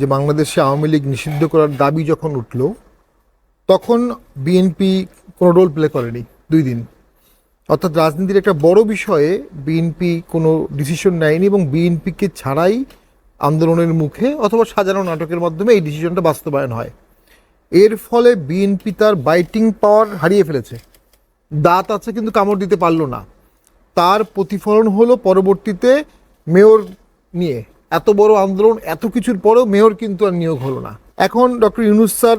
যে বাংলাদেশে আওয়ামী লীগ নিষিদ্ধ করার দাবি যখন উঠল, তখন বিএনপি কোনো রোল প্লে করেনি দুই দিন। অর্থাৎ রাজনীতির একটা বড় বিষয়ে বিএনপি কোনো ডিসিশন নেয়নি এবং বিএনপিকে ছাড়াই আন্দোলনের মুখে অথবা সাজানো নাটকের মাধ্যমে এই ডিসিশনটা বাস্তবায়ন হয়। এর ফলে বিএনপি তার বাইটিং পাওয়ার হারিয়ে ফেলেছে। দাঁত আছে কিন্তু কামড় দিতে পারল না। তার প্রতিফলন হলো পরবর্তীতে মেয়র নিয়ে। এত বড় আন্দোলন, এত কিছুর পরেও মেয়র কিন্তু আর নিয়োগ হলো না। এখন ডক্টর ইউনুস স্যার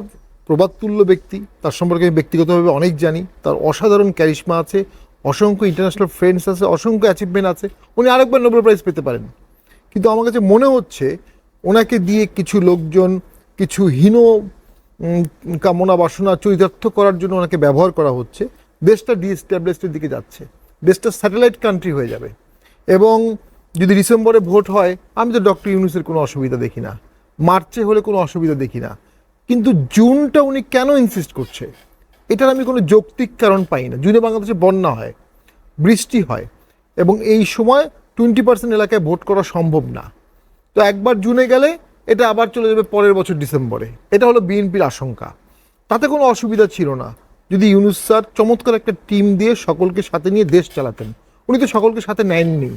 প্রবাদতুল্য ব্যক্তি, তার সম্পর্কে আমি ব্যক্তিগতভাবে অনেক জানি, তার অসাধারণ ক্যারিশমা আছে, অসংখ্য ইন্টারন্যাশনাল ফ্রেন্ডস আছে, অসংখ্য অ্যাচিভমেন্ট আছে, উনি আরেকবার নোবেল প্রাইজ পেতে পারেন। কিন্তু আমার কাছে মনে হচ্ছে ওনাকে দিয়ে কিছু লোকজন, কিছু হীন কামনা বাসনা, চরিতার্থ করার জন্য ওনাকে ব্যবহার করা হচ্ছে। দেশটা ডিএস্টাবলিশডের দিকে যাচ্ছে। দেশটা স্যাটেলাইট কান্ট্রি হয়ে যাবে। এবং যদি ডিসেম্বরে ভোট হয়, আমি তো ডক্টর ইউনুসের কোনো অসুবিধা দেখি না। মার্চে হলে কোনো অসুবিধা দেখি না। কিন্তু জুনটা উনি কেন ইনসিস্ট করছে? এটার আমি কোনো যৌক্তিক কারণ পাই না। জুনে বাংলাদেশে বন্যা হয়, বৃষ্টি হয়, এবং এই সময় টোয়েন্টি পার্সেন্ট এলাকায় ভোট করা সম্ভব না। তো একবার জুনে গেলে এটা আবার চলে যাবে পরের বছর ডিসেম্বরে। এটা হলো বিএনপির আশঙ্কা। তাতে কোনো অসুবিধা ছিল না। যদি ইউনুস স্যার চমৎকার একটা টিম দিয়ে সকলকে সাথে নিয়ে দেশ চালাতেন, উনি তো সকলকে সাথে নেননি।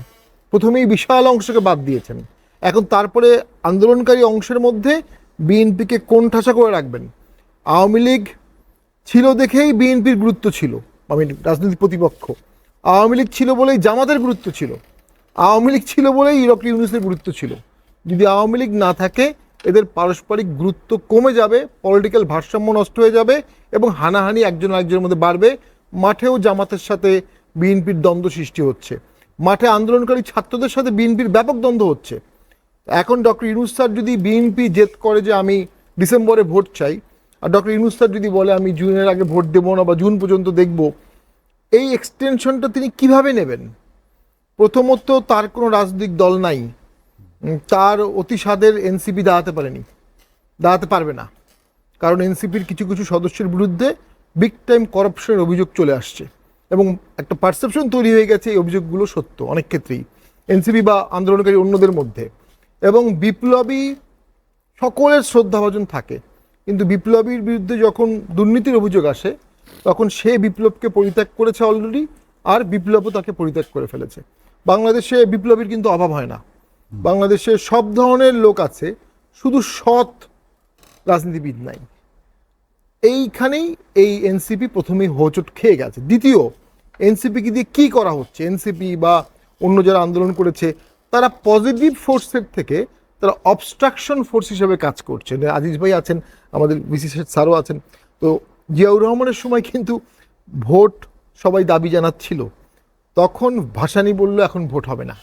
প্রথমেই বিশাল অংশকে বাদ দিয়েছেন। এখন তারপরে আন্দোলনকারী অংশের মধ্যে বিএনপিকে কোন ঠাসা করে রাখবেন। আওয়ামী লীগ ছিল দেখেই বিএনপির গুরুত্ব ছিল আমি রাজনৈতিক প্রতিপক্ষ। আওয়ামী লীগ ছিল বলেই জামাতের গুরুত্ব ছিল। আওয়ামী লীগ ছিল বলেই ডক্টর ইউনুসের গুরুত্ব ছিল। যদি আওয়ামী লীগ না থাকে, এদের পারস্পরিক গুরুত্ব কমে যাবে, পলিটিক্যাল ভারসাম্য নষ্ট হয়ে যাবে এবং হানাহানি একজন আরেকজনের মধ্যে বাড়বে। মাঠেও জামাতের সাথে বিএনপির দ্বন্দ্ব সৃষ্টি হচ্ছে। মাঠে আন্দোলনকারী ছাত্রদের সাথে বিএনপির ব্যাপক দ্বন্দ্ব হচ্ছে। এখন ডক্টর ইউনুস স্যার যদি বিএনপি জেদ করে যে আমি ডিসেম্বরে ভোট চাই, আর ডক্টর ইউনুস স্যার যদি বলে আমি জুনের আগে ভোট দেবো না বা জুন পর্যন্ত দেখব, এই এক্সটেনশনটা তিনি কীভাবে নেবেন? প্রথমত তার কোনো রাজনৈতিক দল নাই। তার অতি স্বাদের এনসিপি দাঁড়াতে পারেনি, দাঁড়াতে পারবে না। কারণ এনসিপির কিছু কিছু সদস্যের বিরুদ্ধে বিগ টাইম করাপশনের অভিযোগ চলে আসছে। এবং একটা পারসেপশন তৈরি হয়ে গেছে এই অভিযোগগুলো সত্য, অনেক ক্ষেত্রেই। এনসিপি বা আন্দোলনকারী অন্যদের মধ্যে। এবং বিপ্লবী সকলের শ্রদ্ধাভাজন থাকে। কিন্তু বিপ্লবীর বিরুদ্ধে যখন দুর্নীতির অভিযোগ আসে, তখন সে বিপ্লবকে পরিত্যাগ করেছে অলরেডি আর বিপ্লবও তাকে পরিত্যাগ করে ফেলেছে। বাংলাদেশে বিপ্লবীর কিন্তু অভাব হয় না। বাংলাদেশে সব ধরনের লোক আছে, শুধু সৎ রাজনীতিবিদ নাই। এইখানেই এই এনসিপি প্রথমেই হোচট খেয়ে গেছে। দ্বিতীয় এনসিপিকে দিয়ে কি করা হচ্ছে? এনসিপি বা অন্য যারা আন্দোলন করেছে, তারা পজিটিভ ফোর্সের থেকে তারা অবস্ট্রাকশন ফোর্স হিসেবে কাজ করছে। আজিজ ভাই আছেন, আমাদের বিসিস স্যারও আছেন। তো জিয়াউর রহমানের সময় কিন্তু ভোট সবাই দাবি জানাচ্ছিল। তখন ভাসানি বলল, এখন ভোট হবে না।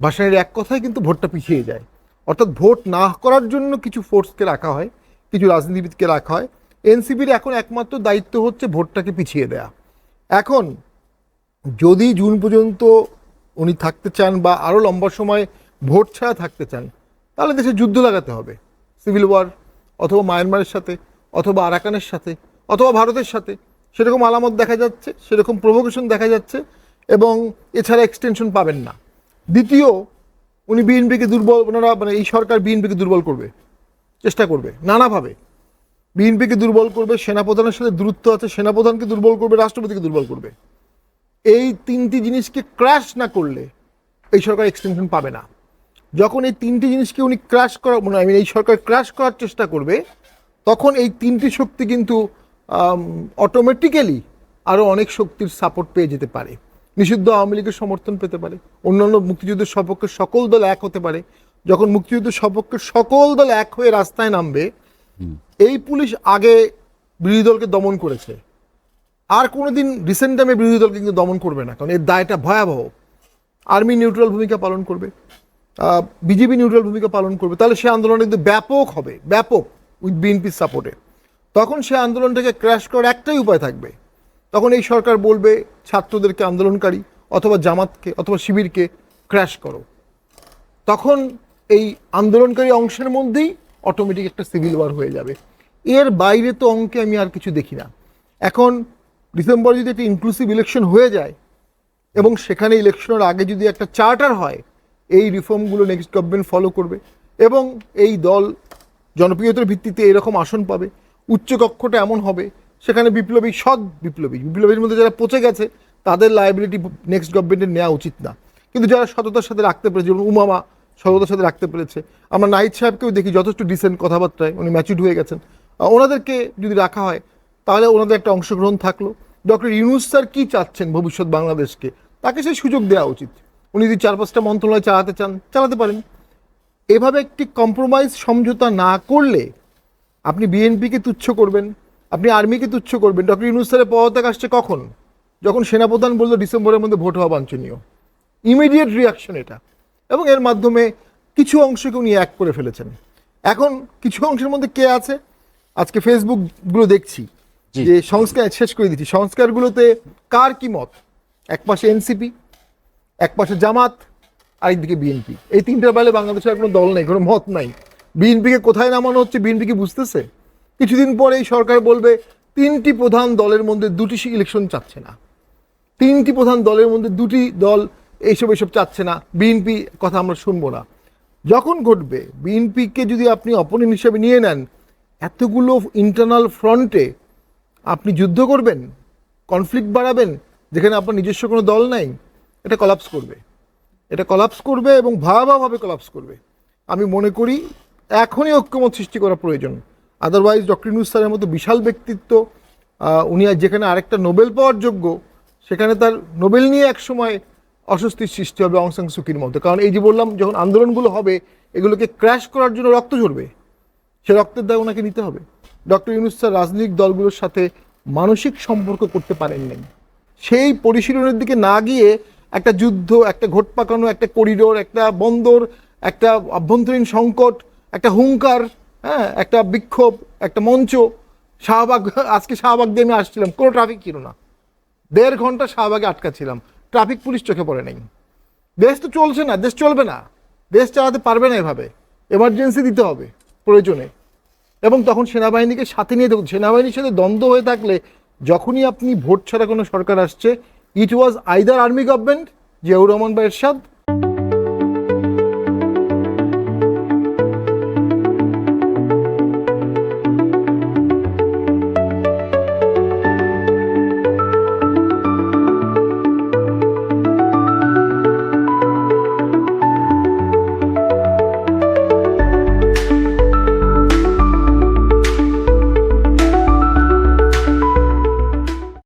ভাসানির এক কথায় কিন্তু ভোটটা পিছিয়ে যায়। অর্থাৎ ভোট না করার জন্য কিছু ফোর্সকে রাখা হয়, কিছু রাজনীতিবিদকে রাখা হয়। এনসিপির এখন একমাত্র দায়িত্ব হচ্ছে ভোটটাকে পিছিয়ে দেয়া। এখন যদি জুন পর্যন্ত উনি থাকতে চান বা আরও লম্বা সময় ভোট ছাড়া থাকতে চান, তাহলে দেশে যুদ্ধ লাগাতে হবে। সিভিল ওয়ার অথবা মায়ানমারের সাথে, অথবা আরাকানের সাথে, অথবা ভারতের সাথে। সেরকম আলামত দেখা যাচ্ছে, সেরকম প্রভোকেশন দেখা যাচ্ছে এবং এছাড়া এক্সটেনশন পাবেন না। দ্বিতীয়, উনি বিএনপিকে দুর্বল, ওনারা মানে এই সরকার বিএনপিকে দুর্বল করবে, চেষ্টা করবে, নানাভাবে। বিএনপিকে দুর্বল করবে সেনাপ্রধানের সাথে দূরত্ব আছে সেনাপ্রধানকে দুর্বল করবে রাষ্ট্রপতিকে দুর্বল করবে। এই তিনটি জিনিসকে ক্রাশ না করলে এই সরকার এক্সটেনশন পাবে না। যখন এই তিনটি জিনিসকে উনি ক্রাশ করা মানে mean, এই সরকার ক্রাশ করার চেষ্টা করবে তখন এই তিনটি শক্তি কিন্তু অটোমেটিক্যালি আরও অনেক শক্তির সাপোর্ট পেয়ে যেতে পারে। নিষিদ্ধ আওয়ামী লীগের সমর্থন পেতে পারে। অন্যান্য মুক্তিযুদ্ধের সপক্ষে সকল দল এক হতে পারে। যখন মুক্তিযুদ্ধের সপক্ষে সকল দল এক হয়ে রাস্তায় নামবে এই পুলিশ আগে বিরোধী দলকে দমন করেছে। আর কোনোদিন রিসেন্ট টাইমে বিরোধী দলকে কিন্তু দমন করবে না, কারণ এর দায়টা ভয়াবহ। আর্মি নিউট্রাল ভূমিকা পালন করবে বিজেপি নিউট্রাল ভূমিকা পালন করবে। তাহলে সে আন্দোলন কিন্তু ব্যাপক হবে, ব্যাপক উইথ বিএনপির সাপোর্টে তখন সে আন্দোলনটাকে ক্র্যাশ করার একটাই উপায় থাকবে। তখন এই সরকার বলবে, ছাত্রদেরকে আন্দোলনকারী অথবা জামাতকে অথবা শিবিরকে ক্র্যাশ করো। তখন এই আন্দোলনকারী অংশের মধ্যেই অটোমেটিক একটা সিভিল ওয়ার হয়ে যাবে। এর বাইরে তো অঙ্কে আমি আর কিছু দেখি না। এখন ডিসেম্বর যদি একটা ইনক্লুসিভ ইলেকশন হয়ে যায়, এবং সেখানে ইলেকশনের আগে যদি একটা চার্টার হয়, এই রিফর্মগুলো নেক্সট গভর্নমেন্ট ফলো করবে, এবং এই দল জনপ্রিয়তার ভিত্তিতে এরকম আসন পাবে উচ্চকক্ষটা এমন হবে, সেখানে বিপ্লবী, সৎ বিপ্লবী, বিপ্লবীর মধ্যে যারা পচে গেছে, তাদের লাইবিলিটি নেক্সট গভর্নমেন্টের নেওয়া উচিত না। কিন্তু যারা সততার সাথে রাখতে পেরেছে, যেমন উমামা সততার সাথে রাখতে পেরেছে। আমরা নাইট সাহেবকেও দেখি যথেষ্ট ডিসেন্ট কথাবার্তায়, উনি ম্যাচিউড হয়ে গেছেন। ওনাদেরকে যদি রাখা হয়, তাহলে ওনাদের একটা অংশগ্রহণ থাকল। ডক্টর ইউনুস স্যার কী চাচ্ছেন ভবিষ্যৎ বাংলাদেশকে? তাকে সেই সুযোগ দেওয়া উচিত। উনি যদি চার পাঁচটা মন্ত্রণালয় চালাতে চান, চালাতে পারেন। এভাবে একটি কম্প্রোমাইজ সমঝোতা না করলে আপনি বিএনপিকে তুচ্ছ করবেন, আপনি আর্মিকে তুচ্ছ করবেন। ডক্টর ইউনুস স্যারের পদত্যাগ আসছে কখন? যখন সেনাপ্রধান বলল, ডিসেম্বরের মধ্যে ভোট হওয়া বাঞ্ছনীয়। ইমিডিয়েট রিয়াকশন এটা। এবং এর মাধ্যমে কিছু অংশকে উনি এক করে ফেলেছেন। এখন কিছু অংশের মধ্যে কে আছে? আজকে ফেসবুকগুলো দেখছি। যে সংস্কার শেষ করে দিচ্ছি। সংস্কারগুলোতে কার কি মত? এক পাশে এনসিপি এক পাশে জামাত আরেকদিকে বিএনপি এই তিনটার বেলে বাংলাদেশের কোনো দল নেই কোনো মত নাই। বিএনপিকে কোথায় নামানো হচ্ছে বিএনপি কি বুঝতেছে? কিছুদিন পরে এই সরকার বলবে তিনটি প্রধান দলের মধ্যে দুটি ইলেকশন চাচ্ছে না। তিনটি প্রধান দলের মধ্যে দুটি দল এইসব এইসব চাচ্ছে না বিএনপি কথা আমরা শুনব না। যখন ঘটবে বিএনপিকে যদি আপনি অপোনেন্ট হিসেবে নিয়ে নেন, এতগুলো ইন্টারনাল ফ্রন্টে আপনি যুদ্ধ করবেন কনফ্লিক্ট বাড়াবেন, যেখানে আপনার নিজস্ব কোনো দল নাই, এটা কলাপস করবে। এটা কলাপস করবে এবং ভয়াবহভাবে কলাপস করবে। আমি মনে করি, এখনই ঐক্যমত সৃষ্টি করা প্রয়োজন। আদারওয়াইজ ডক্টর ইউনুস স্যারের মতো বিশাল ব্যক্তিত্ব উনি যেখানে আরেকটা নোবেল পাওয়ার যোগ্য, সেখানে তার নোবেল নিয়ে একসময় অস্বস্তির সৃষ্টি হবে অং সাং সুকির মতো কারণ এই যে বললাম, যখন আন্দোলনগুলো হবে, এগুলোকে ক্র্যাশ করার জন্য রক্ত ঝরবে। সে রক্তের দায় ওনাকে নিতে হবে। ডক্টর ইউনুস স্যার রাজনৈতিক দলগুলোর সাথে মানসিক সম্পর্ক করতে পারেননি। সেই পরিশীলনের দিকে না গিয়ে একটা যুদ্ধ, একটা ঘোট পাকানো, একটা করিডোর, একটা বন্দর, একটা আভ্যন্তরীণ সংকট, একটা হুঙ্কার হ্যাঁ একটা বিক্ষোভ, একটা মঞ্চ। শাহবাগ, আজকে শাহবাগ দিয়ে আমি আসছিলাম, কোনো ট্রাফিক ছিল না। দেড় ঘণ্টা শাহবাগে আটকা ছিলাম। ট্রাফিক পুলিশ চোখে পড়ে নেই। দেশ তো চলছে না, দেশ চলবে না। দেশ চালাতে পারবে না এভাবে। এমার্জেন্সি দিতে হবে, প্রয়োজনে। এবং তখন সেনাবাহিনীকে সাথে নিয়ে দেখুন, সেনাবাহিনীর সাথে দ্বন্দ্ব হয়ে থাকলে যখনই আপনি ভোট ছাড়া কোনো সরকার আসছে it was either army government Ziaur Rahman বা এরশাদ